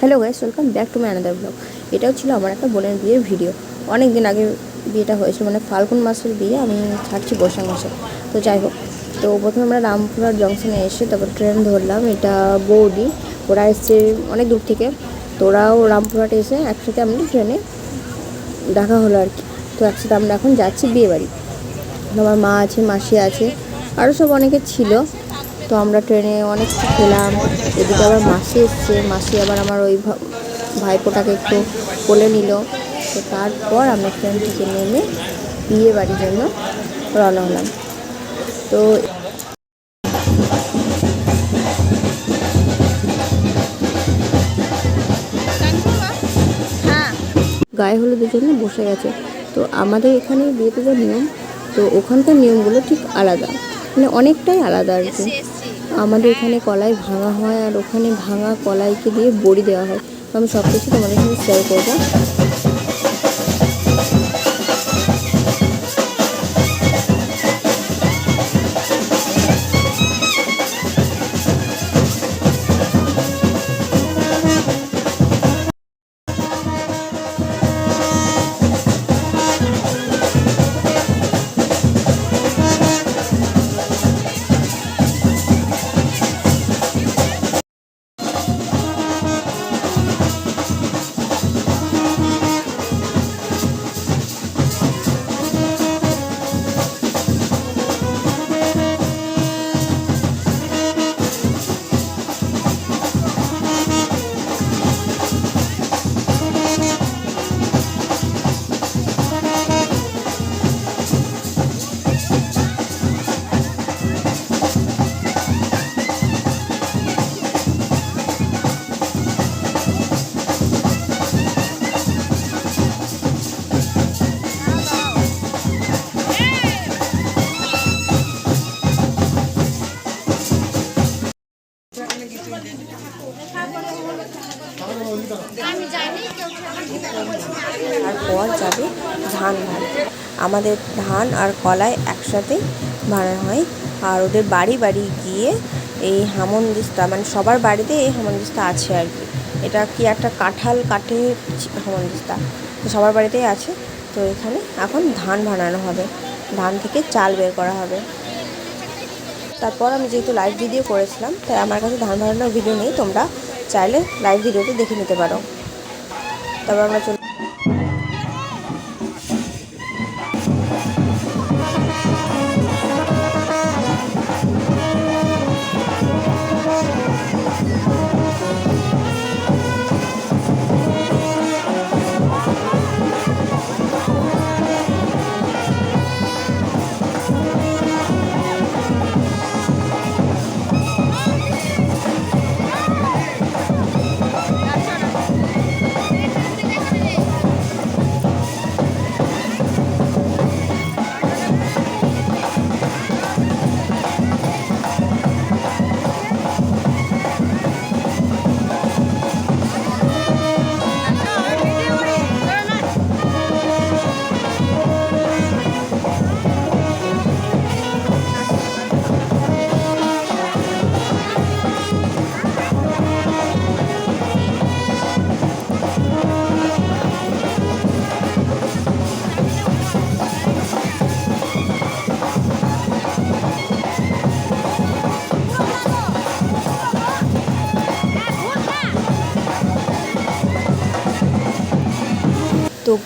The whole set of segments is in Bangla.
Hello guys welcome back to my another blog এটাও ছিল আমার একটা বোনের বিয়ের ভিডিও অনেক দিন আগে বিয়েটা হয়েছিল মানে ফাল্গুন মাসের বিয়ে, আমি ছাড়ছি বৈশাখ মাসে। তো যাই হোক, তো প্রথমে আমরা রামপুরহাট জংশনে এসে তারপর ট্রেন ধরলাম। এটা বৌদি, ওরা এসছে অনেক দূর থেকে। তো ওরাও রামপুরহাটে এসে একসাথে আমরা ট্রেনে দেখা হলো আর কি। তো একসাথে আমরা এখন যাচ্ছি বিয়েবাড়ি। আমার মা আছে, মাসি আছে আরও সব অনেকে ছিল। তো আমরা ট্রেনে অনেক খেলাম। এদিকে আবার মাসি এসছে। মাসি আবার আমার ওই ভাইপোটাকে একটু কোলে নিল। তো তারপর আমরা ট্রেন থেকে নেমে বিয়ে বাড়ির জন্য রওনা হলাম। তো গায়ে হলুদের জন্য বসে গেছে। তো আমাদের এখানে বিয়েতে যে নিয়ম, তো ওখানকার নিয়মগুলো ঠিক আলাদা। মানে অনেকটাই আলাদা আর কি। আমাদের এখানে কলাই ভাঙা হয় আর ওখানে ভাঙা কলাইকে দিয়ে বড়ি দেওয়া হয়। আমি সব কিছু তোমাদের সাথে শেয়ার করব। তারপর যাবে ধান ভানতে আমাদের ধান আর কলাই একসাথে ভাড়া হয়। আর ওদের বাড়ি বাড়ি গিয়ে এই হামনদিস্তা মানে সবার বাড়িতে এই হামনদিস্তা আছে আর কি। এটা কি একটা কাঁঠাল কাঠের ছি- হামনদিস্তা? তো সবার বাড়িতেই আছে। তো এখানে এখন ধান ভানানো হবে। ধান থেকে চাল বের করা হবে। তারপর আমি যেহেতু লাইভ ভিডিও করেছিলাম, তাই আমার কাছে ধান ভাড়ানোর ভিডিও নেই। তোমরা চাইলে লাইভ ভিডিওতে দেখে নিতে পারো। তারপর আমরা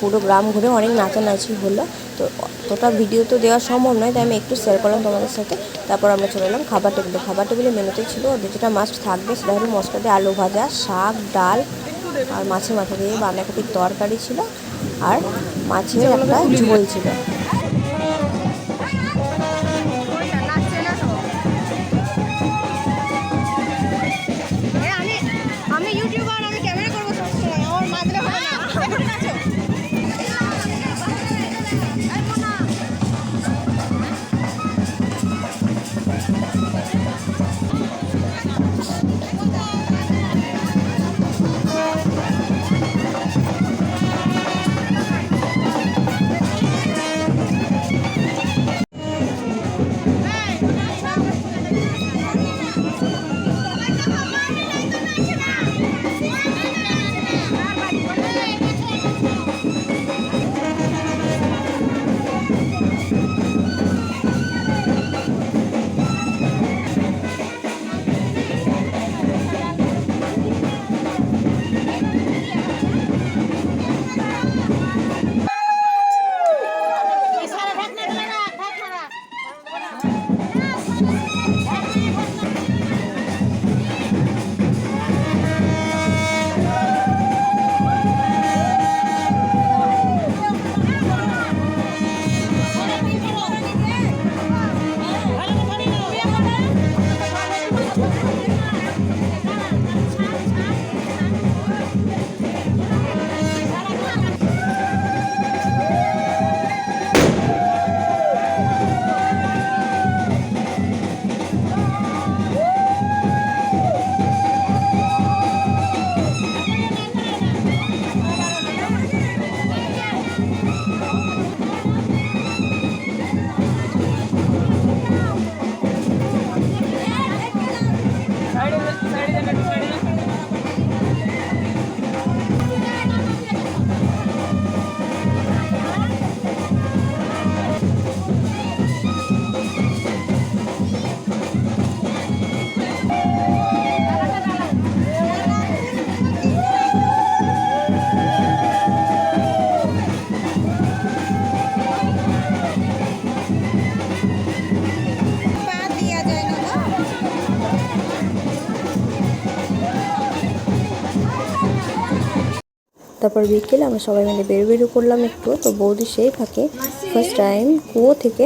পুরো গ্রাম ঘুরে অনেক নাচানাচি হলো। তো অতটা ভিডিও তো দেওয়া সম্ভব নয়, তাই আমি একটু শেয়ার করলাম তোমাদের সাথে। তারপর আমরা চলে এলাম খাবার টেবিলে খাবার টেবিলে মেনুতে ছিল যেটা মাছ থাকবে, সেটা হলো মশলা দিয়ে আলু ভাজা, শাক, ডাল আর মাছের মাথা দিয়ে বাঁধাকপির তরকারি ছিল। আর মাছের একটা ঝোল ছিল। তারপর বিকেলে আমরা সবাই মিলে বেরো বেরো করলাম একটু। তো বৌদি সেই ফাঁকে ফার্স্ট টাইম কুয়ো থেকে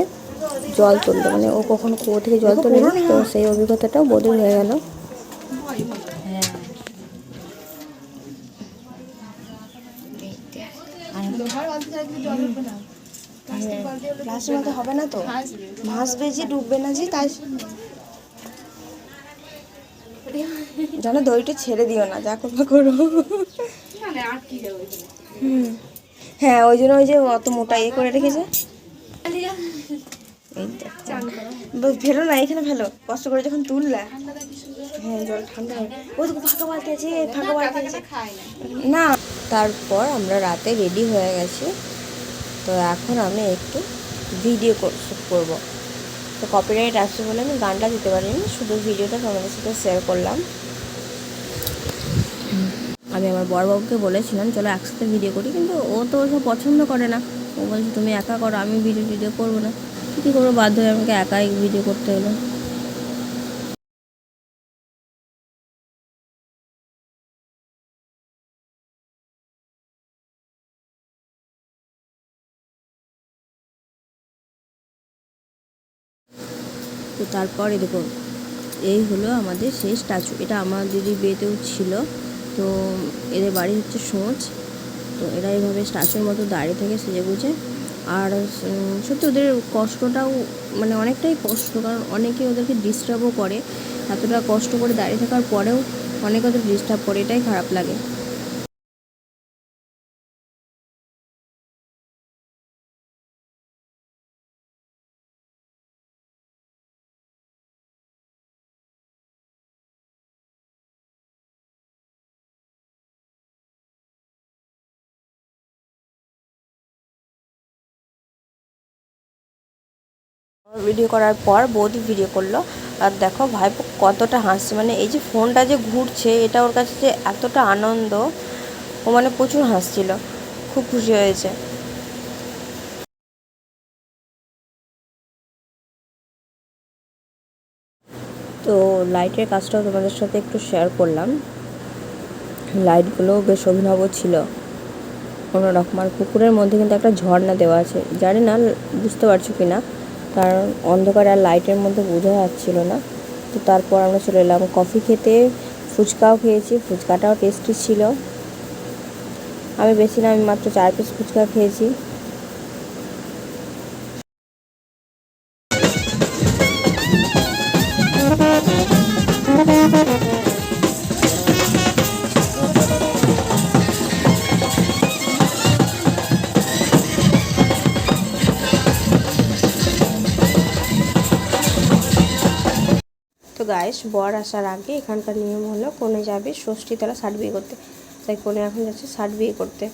জল তুললো। মানে ও কখনো কুয়ো থেকে জল তোলেনি, তো সেই অভিজ্ঞতাটাও বৌদির হয়ে গেল। হবে না তো ভাসবে যে ডুববে না যে তাই জানো দইটা ছেড়ে দিও না, যা করবে করো। হুম। হ্যাঁ ওই জন্য ওই যে অত মোটা ইয়ে করে রেখেছে। ফেলো না, এখানে ফেলো। কষ্ট করে যখন তুললা। হ্যাঁ জল ঠান্ডা হবে ও তো ফাঁকা বালতি আছে, ফাঁকা বালতি আছে। না, তারপর আমরা রাতে রেডি হয়ে গেছি। তো এখন আমি একটু ভিডিও শ্যুট করব। তো কপিরাইট আসছে বলে আমি গানটা দিতে পারিনি, শুধু ভিডিওটা তোমাদের সাথে শেয়ার করলাম। আমি আমার বড়বাবুকে বলেছিলাম, চলো একসাথে ভিডিও করি। কিন্তু ও তো ওসব পছন্দ করে না। ও বলছে, তুমি একা করো, আমি ভিডিও টিডিও করব না। কী করব, বাধ্য হয়ে আমাকে একাই ভিডিও করতে হলো। তো তারপরে দেখুন এই হলো আমাদের সেই স্ট্যাচু এটা আমার দিদি বিয়েতেও ছিল। তো এদের বাড়ি হচ্ছে সোঁচ। তো এরা এইভাবে স্ট্যাচুর মতো দাঁড়িয়ে থেকে সেজে গুজে। আর সত্যি ওদের কষ্টটাও মানে অনেকটাই কষ্ট, কারণ অনেকে ওদেরকে ডিস্টার্বও করে। এতটা কষ্ট করে দাঁড়িয়ে থাকার পরেও অনেকে ওদের ডিস্টার্ব করে, এটাই খারাপ লাগে। ভিডিও করার পর বৌদি ভিডিও করল। আর দেখো ভাইপো কতটা হাসছে। মানে এই যে ফোনটা যে ঘুরছে, এটা ওর কাছে যে এতটা আনন্দ, ও মানে প্রচুর হাসছিল। খুব খুশি হয়েছে। তো লাইটের কাজটাও তোমাদের সাথে একটু শেয়ার করলাম। লাইটগুলো বেশ অভিনব ছিল। অন্যরকম আর পুকুরের মধ্যে কিন্তু একটা ঝর্ণা দেওয়া আছে। জানি না, বুঝতে পারছ কি না কারণ অন্ধকার আর লাইটের মধ্যে বোঝা যাচ্ছিল না। তো তারপর আমরা চলে এলাম কফি খেতে। ফুচকাও খেয়েছি, ফুচকাটাও টেস্টি ছিল। আমি বেশি না, আমি মাত্র চার পিস ফুচকা খেয়েছি। গাইস বর আসার আগে এখানকার নিয়ম হলো কোনে যাবে ষষ্ঠী তারা ষাট বিয়ে করতে। তাই কোনে এখন যাচ্ছে ষাট বিয়ে করতে।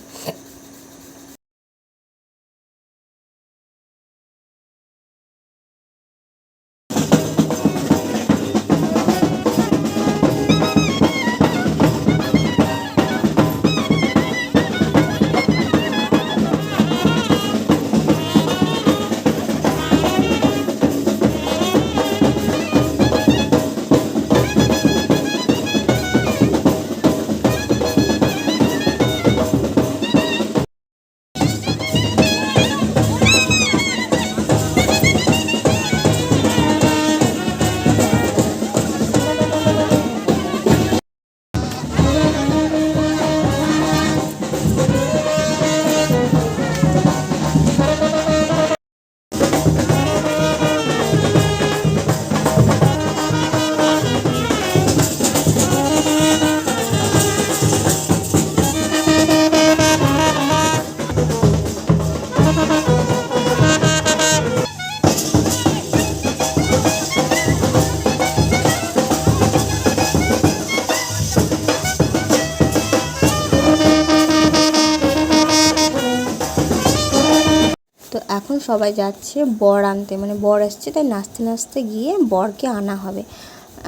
এখন সবাই যাচ্ছে বর আনতে। মানে বর আসছে তাই নাচতে নাচতে গিয়ে বরকে আনা হবে।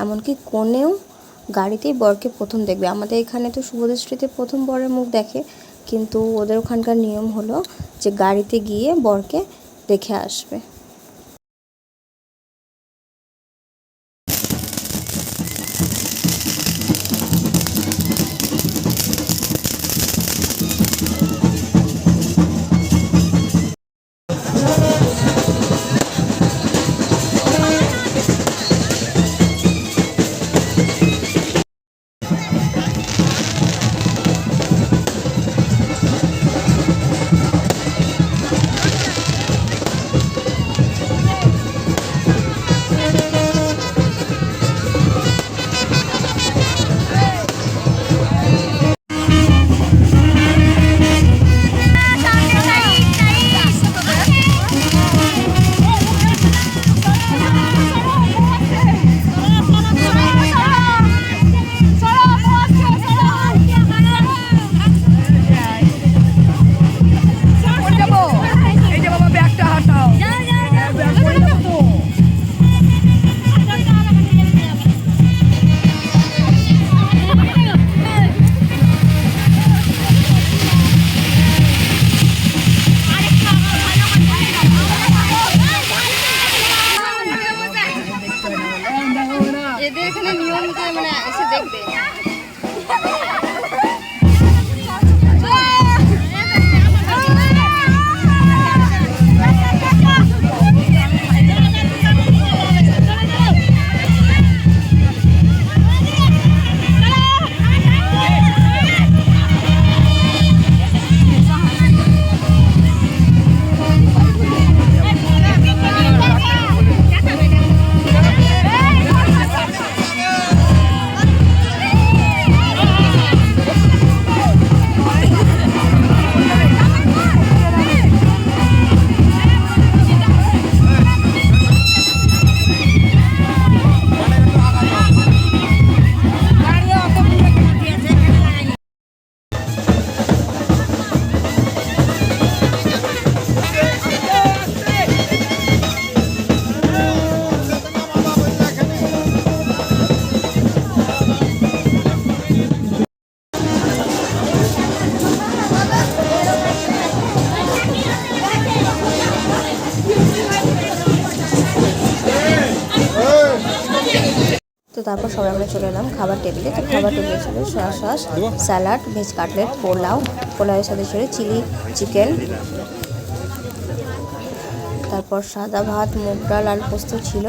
এমনকি কোনেও গাড়িতেই বরকে প্রথম দেখবে। আমাদের এখানে তো শুভদৃষ্টিতে প্রথম বরের মুখ দেখে, কিন্তু ওদের ওখানকার নিয়ম হলো যে গাড়িতে গিয়ে বরকে দেখে আসবে। তারপর সবাই আমরা চলে এলাম খাবার টেবিলে। তো খাবার টেবিলে ছিল soya sauce, salad, veg cutlet, pulao, পোলাওয়ের সাথে ছিল চিলি, চিকেন, তারপর সাদা ভাত, মুগ ডাল, আলু পোস্ত ছিল,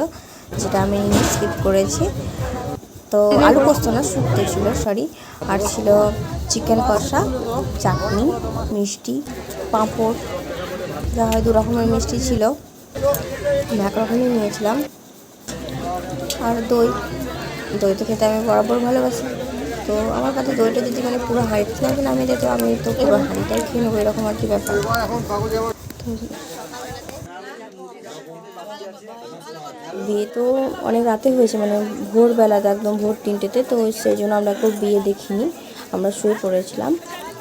যেটা আমি স্কিপ করেছি। তো আলু পোস্ত না, শুক্তো ছিল সরি আর ছিল চিকেন কষা, চাটনি, মিষ্টি, পাঁপড়, যা হয় দু রকমের মিষ্টি ছিল। এক রকমই নিয়েছিলাম। আর দই। দই তো খেতে আমি বরাবর ভালোবাসি। তো আমার কাছে দইটা যদি মানে পুরো হাঁড়িতে না নামে যেত আমি তো পুরো হাঁড়িটাই খেয়ে নেব, এরকম আর কি ব্যাপার। বিয়ে তো অনেক রাতে হয়েছে মানে ভোরবেলাতে একদম ভোর তিনটেতে, তো সেই জন্য আমরা কেউ বিয়ে দেখিনি, আমরা শুয়ে পড়েছিলাম।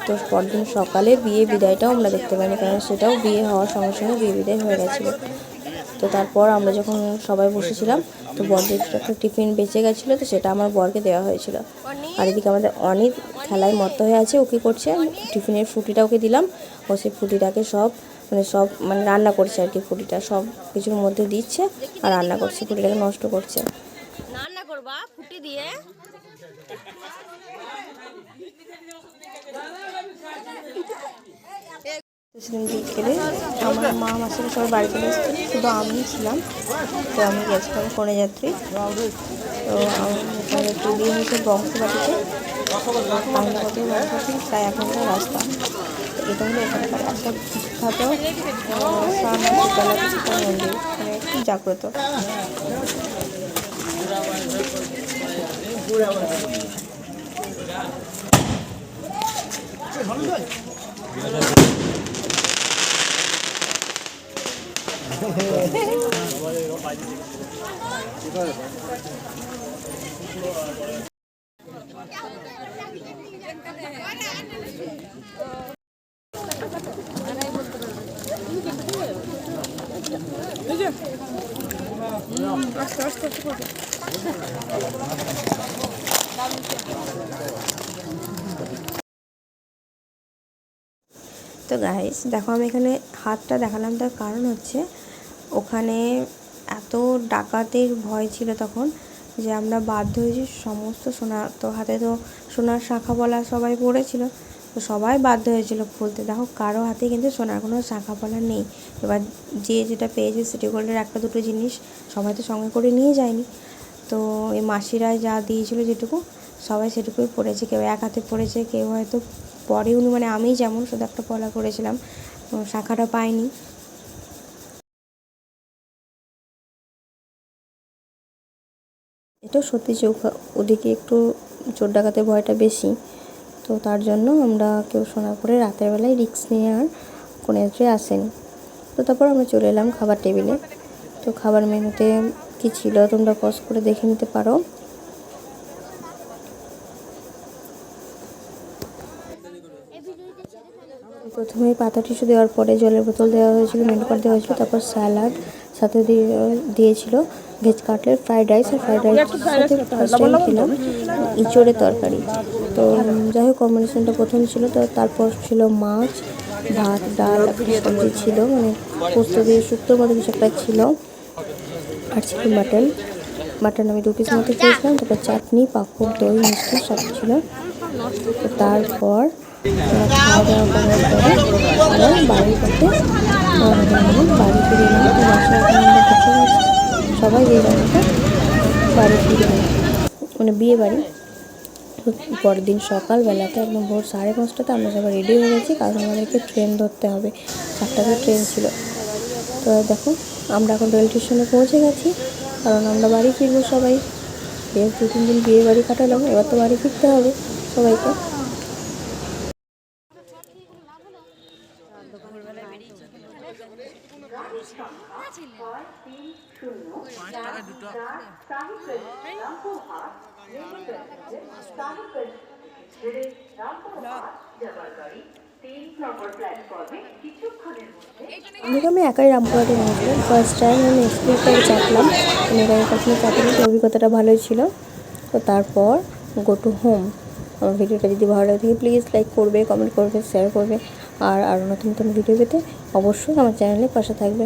তো পরদিন সকালে বিয়ে বিদায়টাও আমরা দেখতে পাইনি, কারণ সেটাও বিয়ে হওয়ার সঙ্গে সঙ্গে বিয়ে বিদায় হয়ে গেছিল। তো তারপর আমরা যখন সবাই বসেছিলাম, তো বরদের একটা টিফিন বেঁচে গেছিল, তো সেটা আমার বরকে দেওয়া হয়েছিল। আর এদিকে আমাদের অনেক খেলায় মত্ত হয়ে আছে, ও কী করছে? টিফিনের ফুটিটা ওকে দিলাম, ও সেই ফুটিটাকে সব মানে সব মানে রান্না করছে আর কি ফুটিটা, সব কিছুর মধ্যে দিচ্ছে আর রান্না করছে, ফুটিটাকে নষ্ট করছে। রান্না দিয়ে? সেদিন বিকেলে। আমার মা আমার সাথে সবাই বাড়ি চলে এসেছে। শুধু আমি ছিলাম। তো আমি গেছিলাম কনে যাত্রী তো আমি একটু বিয়ে হয়েছে বংশবাটিতে পানিপথে তাই প্রায় রাস্তা। এটা হলো এখানকার একটা বিখ্যাত মন্দির। মানে একটু জাগ্রত। ভালো তো গাইস দেখো আমি এখানে হাতটা দেখালাম তার কারণ হচ্ছে ওখানে এত ডাকাতের ভয় ছিল তখন যে আমরা বাধ্য হয়েছি সমস্ত সোনা, তো হাতে তো সোনার শাখা বলা সবাই পড়েছিল। তো সবাই বাধ্য হয়েছিল খুলতে। দেখো, কারও হাতে কিন্তু সোনার কোনো শাখা পলা নেই। এবার যে যেটা পেয়েছে সিটি গোল্ডের একটা দুটো জিনিস সবাই তো সঙ্গে করে নিয়ে যায়নি। তো এই মাসিরাই যা দিয়েছিল যেটুকু, সবাই সেটুকুই পড়েছে। কেউ এক হাতে পড়েছে, কেউ হয়তো পরেওনি মানে আমি যেমন শুধু একটা পলা করেছিলাম শাখাটা পাইনি। এটা সত্যি যে ওদিকে একটু চোর ডাকাতের ভয়টা বেশি। তো তার জন্য আমরা কেউ করে রাতের বেলায় রিক্স নিয়ে আর কোনো এন্ট্রি আসেনি। তো তারপর আমরা চলে এলাম খাবার টেবিলে। তো খাবার মেনুতে কি ছিল তোমরা পজ করে দেখে নিতে পারো। প্রথমে পাতা টিসু দেওয়ার পরে জলের বোতল দেওয়া হয়েছিল, মেনু কার্ড দেওয়া হয়েছিল, তারপর স্যালাড সাথে দিয়ে, দিয়েছিল। ভেজ কাটলেট ফ্রাইড রাইস আর ফ্রাইড রাইসের সাথে ফার্স্ট টাইম খেলাম। ইঁচড়ের তরকারি। তো যাই হোক কম্বিনেশনটা প্রথম ছিল। তো তারপর ছিল মাছ ভাত ডাল সবজি ছিল। মানে পোস্ত দিয়ে শুক্তোর মতো কিছু একটা ছিল। আর ছিল মাটন। মাটন আমি দু পিস মতো খেয়েছিলাম। তারপর চাটনি পাঁপড় দই মিষ্টি সব ছিল। তো তারপর খাওয়া দাওয়া করার পরে আমরা বাড়ির পথে বাড়ি ফিরে এলাম। সবাই এই মতো বাড়ি ফিরে মানে বিয়ে বাড়ি। পরের দিন সকালবেলাতে একদম ভোর সাড়ে পাঁচটাতে আমরা সবাই রেডি হয়ে গেছি, কারণ আমাদেরকে ট্রেন ধরতে হবে। চারটাতে ট্রেন ছিল। তো দেখো, আমরা এখন রেল স্টেশনে পৌঁছে গেছি, কারণ আমরা বাড়ি ফিরবো সবাই। বেশ দু তিন দিন বিয়ে বাড়ি কাটালাম, এবার তো বাড়ি ফিরতে হবে সবাইকে। আমাকে আমি একাই রামপুরহাটে নিয়েছিলাম। ফার্স্ট টাইম আমি এক্সপ্রেসটাই চাপলাম। আমি আগে কখনো চাপিনি অভিজ্ঞতাটা ভালোই ছিল। তো তারপর গো টু হোম আমার ভিডিওটা যদি ভালো লাগে থাকে প্লিজ লাইক করবে কমেন্ট করবে শেয়ার করবে। আর আরও নতুন নতুন ভিডিও পেতে অবশ্যই আমার চ্যানেলে পাশে থাকবে।